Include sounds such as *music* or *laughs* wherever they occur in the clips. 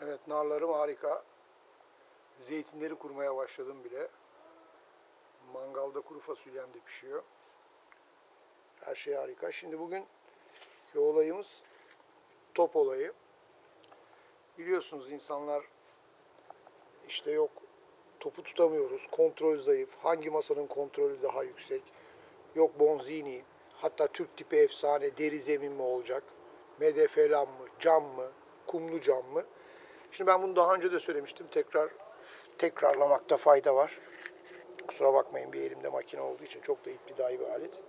Evet narlarım harika. Zeytinleri kurmaya başladım bile. Mangalda kuru fasulyem de pişiyor. Her şey harika. Şimdi bugün olayımız top olayı. Biliyorsunuz insanlar işte yok topu tutamıyoruz, kontrol zayıf, hangi masanın kontrolü daha yüksek, yok Bonzini, hatta Türk tipi efsane deri zemin mi olacak, medefelan mı, cam mı, kumlu cam mı? Şimdi ben bunu daha önce de söylemiştim. Tekrar tekrarlamakta fayda var. Kusura bakmayın bir elimde makine olduğu için çok da iptidai bir alet.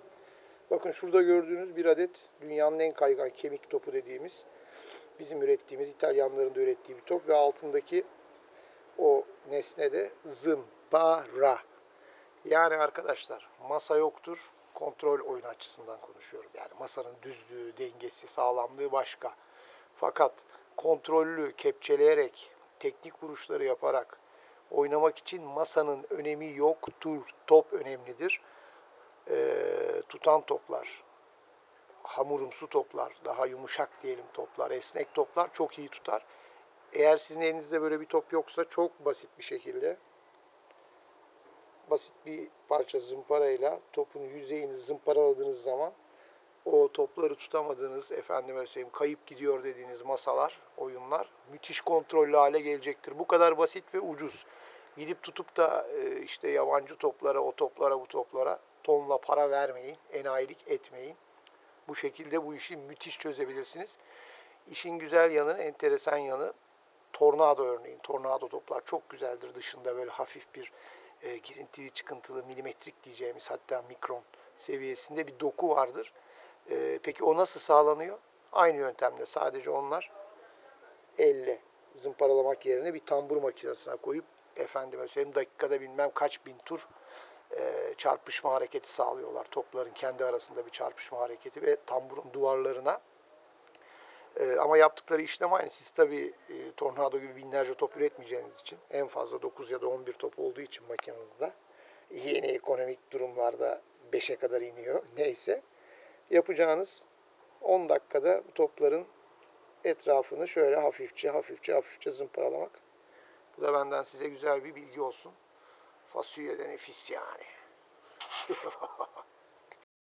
Bakın şurada gördüğünüz bir adet dünyanın en kaygan kemik topu dediğimiz bizim ürettiğimiz İtalyanların da ürettiği bir top ve altındaki o nesne de zımpara. Yani arkadaşlar masa yoktur. Kontrol oyun açısından konuşuyorum. Yani masanın düzlüğü, dengesi, sağlamlığı başka. Fakat kontrollü, kepçeleyerek, teknik vuruşları yaparak oynamak için masanın önemi yoktur. Top önemlidir. Ee, tutan toplar, hamurumsu toplar, daha yumuşak diyelim toplar, esnek toplar çok iyi tutar. Eğer sizin elinizde böyle bir top yoksa çok basit bir şekilde basit bir parça zımparayla topun yüzeyini zımparaladığınız zaman o topları tutamadığınız efendime söyleyeyim kayıp gidiyor dediğiniz masalar, oyunlar müthiş kontrollü hale gelecektir. Bu kadar basit ve ucuz. Gidip tutup da e, işte yabancı toplara, o toplara, bu toplara tonla para vermeyin, enayilik etmeyin. Bu şekilde bu işi müthiş çözebilirsiniz. İşin güzel yanı, enteresan yanı tornado örneğin. Tornado toplar çok güzeldir. Dışında böyle hafif bir e, girintili çıkıntılı milimetrik diyeceğimiz hatta mikron seviyesinde bir doku vardır. E, peki o nasıl sağlanıyor? Aynı yöntemle sadece onlar elle zımparalamak yerine bir tambur makinesine koyup efendime söyleyeyim dakikada bilmem kaç bin tur e, çarpışma hareketi sağlıyorlar. Topların kendi arasında bir çarpışma hareketi ve tamburun duvarlarına e, ama yaptıkları işlem aynı. Siz tabii e, tornado gibi binlerce top üretmeyeceğiniz için en fazla 9 ya da 11 top olduğu için makinenizde yeni ekonomik durumlarda 5'e kadar iniyor. *laughs* Neyse yapacağınız 10 dakikada topların etrafını şöyle hafifçe hafifçe hafifçe zımparalamak. Bu da benden size güzel bir bilgi olsun. Fasulye de nefis yani. *laughs*